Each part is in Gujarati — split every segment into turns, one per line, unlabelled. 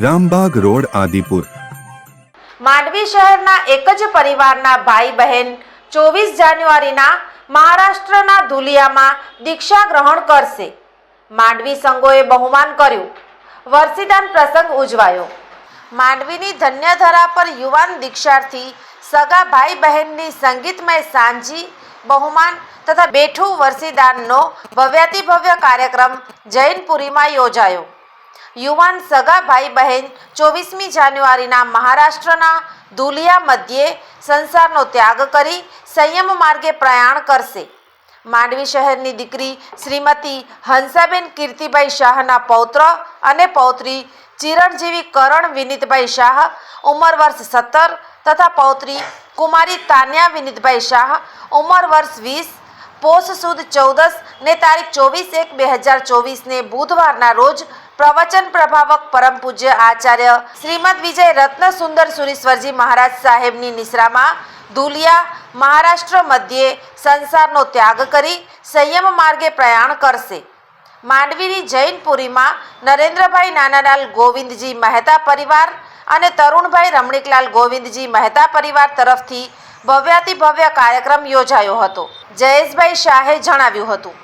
Rambag road, Adipur.
Mandvi શહેરના એક જ પરિવારના ભાઈ બહેન ચોવીસ જાન્યુઆરીના મહારાષ્ટ્રના ધુલિયામાં દીક્ષા ગ્રહણ કરશે. માંડવી સંઘોએ બહુમાન કર્યું. વર્ષીદાન પ્રસંગ ઉજવાયો. માંડવીની ધન્યધરા પર યુવાન દીક્ષાર્થી સગા ભાઈ બહેનની સંગીતમય સાંજી, બહુમાન તથા બેઠું વર્ષિદાનનો ભવ્યાતિભવ્ય કાર્યક્રમ જૈનપુરીમાં યોજાયો. યુવાન સગા ભાઈ બહેન ચોવીસમી જાન્યુઆરીના મહારાષ્ટ્રના ધુલિયા મધ્યે સંસારનો ત્યાગ કરી સંયમ માર્ગે પ્રયાણ કરશે. માંડવી શહેરની દીકરી શ્રીમતી હંસાબેન કીર્તિભાઈ શાહના પૌત્ર અને પૌત્રી ચિરણજીવી કરણ વિનીતભાઈ શાહ, ઉંમર વર્ષ સત્તર તથા પૌત્રી કુમારી તાન્યા વિનીતભાઈ શાહ, ઉંમર વર્ષ વીસ, પોષ સુદ ચૌદસ ને તારીખ ચોવીસ એક બે હજાર ચોવીસને બુધવારના રોજ પ્રવચન પ્રભાવક પરમ પૂજ્ય આચાર્ય શ્રીમદ વિજય રત્ન સુંદર સુરીશ્વરજી મહારાજ સાહેબની નિશ્રામાં ધુલિયા મહારાષ્ટ્ર મધ્યે સંસારનો ત્યાગ કરી સંયમ માર્ગે પ્રયાણ કરશે. માંડવીની જૈનપુરીમાં નરેન્દ્રભાઈ નાનાલાલ ગોવિંદજી મહેતા પરિવાર અને તરુણભાઈ રમણીકલાલ ગોવિંદજી મહેતા પરિવાર તરફથી ભવ્યાતિ ભવ્ય કાર્યક્રમ યોજાયો હતો. જયેશભાઈ શાહે જણાવ્યું હતું.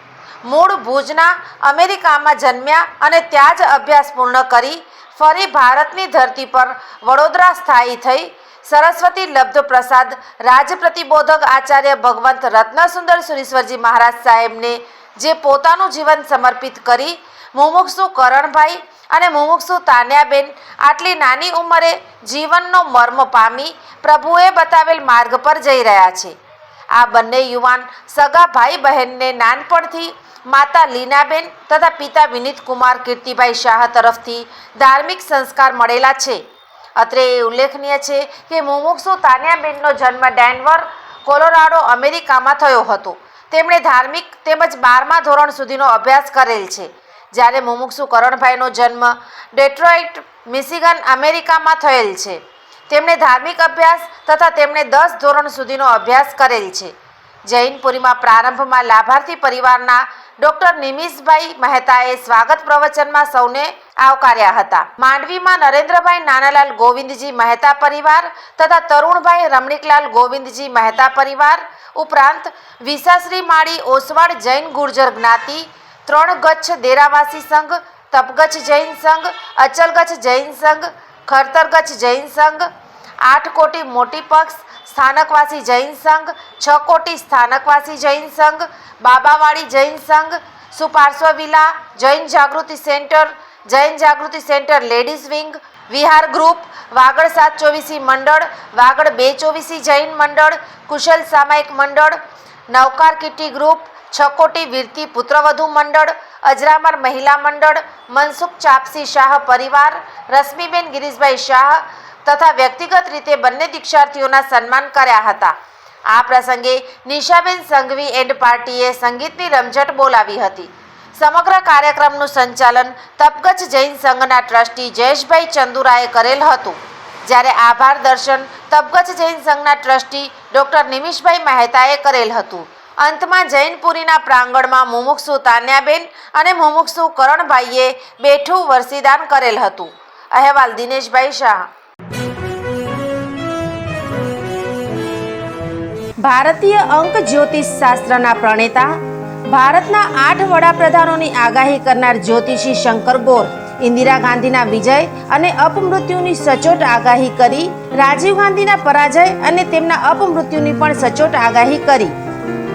મૂળ ભુજના અમેરિકામાં જન્મ્યા અને ત્યાં જ અભ્યાસ પૂર્ણ કરી, ફરી ભારતની ધરતી પર વડોદરા સ્થાયી થઈ. સરસ્વતી લબ્ધ પ્રસાદ રાજપ્રતિબોધક આચાર્ય ભગવંત રત્નસુંદર સુરેશ્વરજી મહારાજ સાહેબને, જે પોતાનું જીવન સમર્પિત કરી. મુમુક્ષુ કરણભાઈ અને મુમુક્ષુ તાન્યાબેન આટલી નાની ઉંમરે જીવનનો મર્મ પામી પ્રભુએ બતાવેલ માર્ગ પર જઈ રહ્યા છે. આ બંને યુવાન સગા ભાઈ બહેનને નાનપણથી માતા લીનાબેન તથા પિતા વિનીત કુમાર કીર્તિભાઈ શાહ તરફથી ધાર્મિક સંસ્કાર મળેલા છે. અત્રે એ ઉલ્લેખનીય છે કે મુમુક્ષુ તાન્યાબેનનો જન્મ ડેનવર, કોલોરાડો, અમેરિકામાં થયો હતો. તેમણે ધાર્મિક તેમજ બારમા ધોરણ સુધીનો અભ્યાસ કરેલ છે. જ્યારે મુમુક્ષુ કરણભાઈનો જન્મ ડેટ્રોઇટ, મિશિગન, અમેરિકામાં થયેલ છે. તેમણે ધાર્મિક અભ્યાસ તથા તેમણે દસ ધોરણ સુધીનો અભ્યાસ કરેલ છે. જૈનપુરીમાં પ્રારંભમાં લાભાર્થી પરિવારના ડોક્ટર નિમિષભાઈ મહેતાએ સ્વાગત પ્રવચનમાં સૌને આવકાર્યા હતા. માંડવીમાં નરેન્દ્રભાઈ નાનાલાલ ગોવિંદજી મહેતા પરિવાર તથા તરુણભાઈ રમણીકલાલ ગોવિંદજી મહેતા પરિવાર ઉપરાંત વિસાશ્રી માળી ઓસવાડ જૈન ગુર્જર જ્ઞાતિ, ત્રણ ગચ્છ દેરાવાસી સંઘ, તપગચ્છ જૈન સંઘ, અચલગચ્છ જૈન સંઘ ખરતરગચ્છ જૈન સંઘ, આઠ કોટી મોટી પક્ષ, સ્થાનકવાસી જૈન સંઘ, છ કોટી સ્થાનકવાસી જૈન સંઘ, બાબાવાડી જૈન સંઘ, Suparshva villa, Jain Jagruti centre, Jain Jagruti centre ladies wing, Vihar group, Vagad સાત ચોવીસી મંડળ, વાગડ બે ચોવીસી જૈન મંડળ, કુશલ સામાયિક મંડળ, નવકાર કિટી ગ્રુપ છકોટી વીરતી પુત્રવધુ મંડળ, અજરામર મહિલા મંડળ, મનસુખ ચાપસી શાહ પરિવાર, રશ્મિબેન ગિરીશભાઈ શાહ તથા વ્યક્તિગત રીતે બંને દીક્ષાર્થીઓના સન્માન કર્યા હતા. આ પ્રસંગે નિશાબેન સંઘવી એન્ડ પાર્ટીએ સંગીતની રમઝટ બોલાવી હતી. સમગ્ર કાર્યક્રમનું સંચાલન તપગચ્છ જૈન સંઘના ટ્રસ્ટી જયેશભાઈ ચંદુરાએ કરેલ હતું. જ્યારે આભાર દર્શન તપગચ્છ જૈન સંઘના ટ્રસ્ટી ડૉક્ટર નિમિષભાઈ મહેતાએ કરેલ હતું. અંતમાં જૈનપુરીના પ્રાંગણમાં મુમુક્ષુ તાન્યાબેન અને મુમુક્ષુ કરણભાઈએ બેઠું વર્ષીદાન કરેલ હતું. અહેવાલ દિનેશભાઈ શાહ. ભારતીય અંક જ્યોતિષ શાસ્ત્રના પ્રણેતા, ભારતના આઠ વડાપ્રધાનોની આગાહી કરનાર જ્યોતિષી શંકર ગોર, ઇન્દિરા ગાંધીના વિજય અને અપમૃત્યુની સચોટ આગાહી કરી, રાજીવ ગાંધીના પરાજય અને તેમના અપમૃત્યુની પણ સચોટ આગાહી કરી.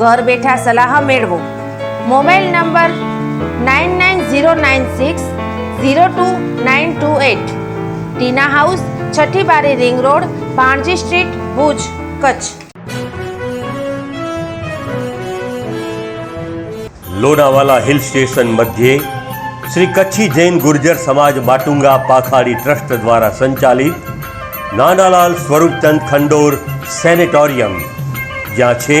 ઘર બેઠા સલાહ મેળવો mobile number nine nine zero nine six zero two nine two eight Tina house Chhathi Bari ring road Bhanji street Bhuj Kutch
Lonavala hill station મધ્યે શ્રી કચ્છી જૈન ગુર્જર સમાજ માટુંગા પાખાડી ટ્રસ્ટ દ્વારા સંચાલિત નાનાલાલ સ્વરૂપચંદ ખંડોર સેનેટોરિયમ જ્યાં છે